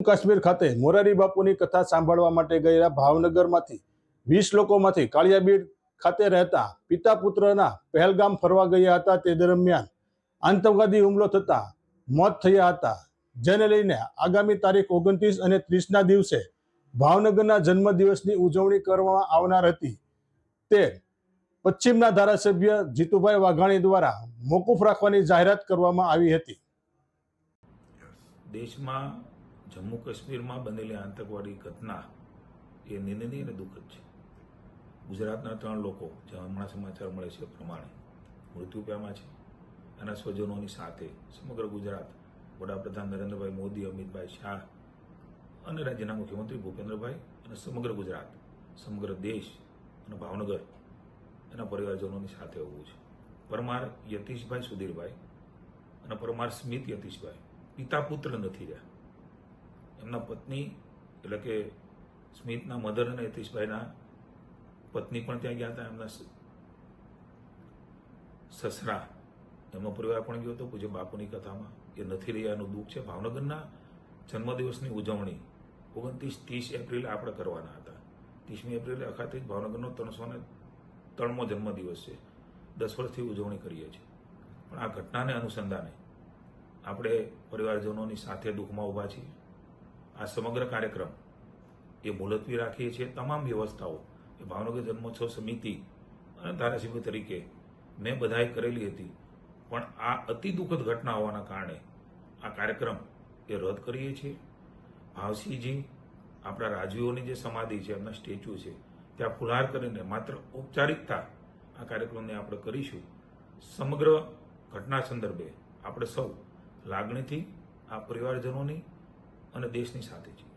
કાશ્મીર ખાતે મોરારી બાપુની કથા સાંભળવા માટે ગયેલા ભાવનગરમાંથી વીસ લોકોમાંથી કાળિયાબીડ ખાતે રહેતા પિતા પુત્રના પહેલગામ ફરવા ગયા હતા તે દરમિયાન આતંકવાદી હુમલો થતા મોત થયા હતા. જેને લઈને આગામી તારીખ ઓગણત્રીસ અને ત્રીસના દિવસે ભાવનગરના જન્મદિવસની ઉજવણી કરવામાં આવનાર હતી. તે પશ્ચિમના ધારાસભ્ય જીતુભાઈ વાઘાણી દ્વારા મોકૂફ રાખવાની જાહેરાત કરવામાં આવી હતી. દેશમાં જમ્મુ કાશ્મીરમાં બનેલી આતંકવાદી ઘટના એ નિંદનીય અને દુઃખદ છે. ગુજરાતના ત્રણ લોકો જે હમણાં સમાચાર મળે છે પ્રમાણે, મૃત્યુ પામ્યા છે. અને સ્વજનોની સાથે સમગ્ર ગુજરાત વડાપ્રધાન નરેન્દ્રભાઈ મોદી, અમિતભાઈ શાહ અને રાજ્યના મુખ્યમંત્રી ભૂપેન્દ્રભાઈ અને સમગ્ર ગુજરાત, સમગ્ર દેશ અને ભાવનગર એના પરિવારજનોની સાથે હોવું છે. પરમાર યતીશભાઈ સુધીરભાઈ અને પરમાર સ્મિત યતીશભાઈ પિતા પુત્ર નથી રહ્યા. એમના પત્ની, એટલે કે સ્મિતના મધર અને યતીશભાઈના પત્ની પણ ત્યાં ગયા હતા, એમના સસરા. એમનો પરિવાર પણ ગયો હતો પૂજ્ય બાપુની કથામાં. એ નથી રહ્યા, એનું દુઃખ છે. ભાવનગરના જન્મદિવસની ઉજવણી ઓગણત્રીસ ત્રીસ એપ્રિલ આપણે કરવાના હતા. ત્રીસમી એપ્રિલે અખાત્રીજ ભાવનગરનો ત્રણસો ને ત્રણમો જન્મદિવસ છે. દસ વર્ષથી ઉજવણી કરીએ છીએ. પણ આ ઘટનાને અનુસંધાને આપણે પરિવારજનોની સાથે દુઃખમાં ઊભા છીએ. આ સમગ્ર કાર્યક્રમ એ મુલતવી રાખીએ છીએ તમામ વ્યવસ્થાઓ, એ ભાવનગર જન્મોત્સવ સમિતિ અને ધારાસભ્ય તરીકે મેં બધાએ કરેલી હતી. પણ આ અતિ દુઃખદ ઘટના હોવાના કારણે આ કાર્યક્રમ એ રદ કરીએ છીએ. ભાવસિંહજી, આપણા રાજવીઓની જે સમાધિ છે, એમના સ્ટેચ્યુ છે, ત્યાં ફુલહાર કરીને માત્ર ઔપચારિકતા આ કાર્યક્રમને આપણે કરીશું. સમગ્ર ઘટના સંદર્ભે આપણે સૌ લાગણીથી આ પરિવારજનોની અને દેશની સાથે છીએ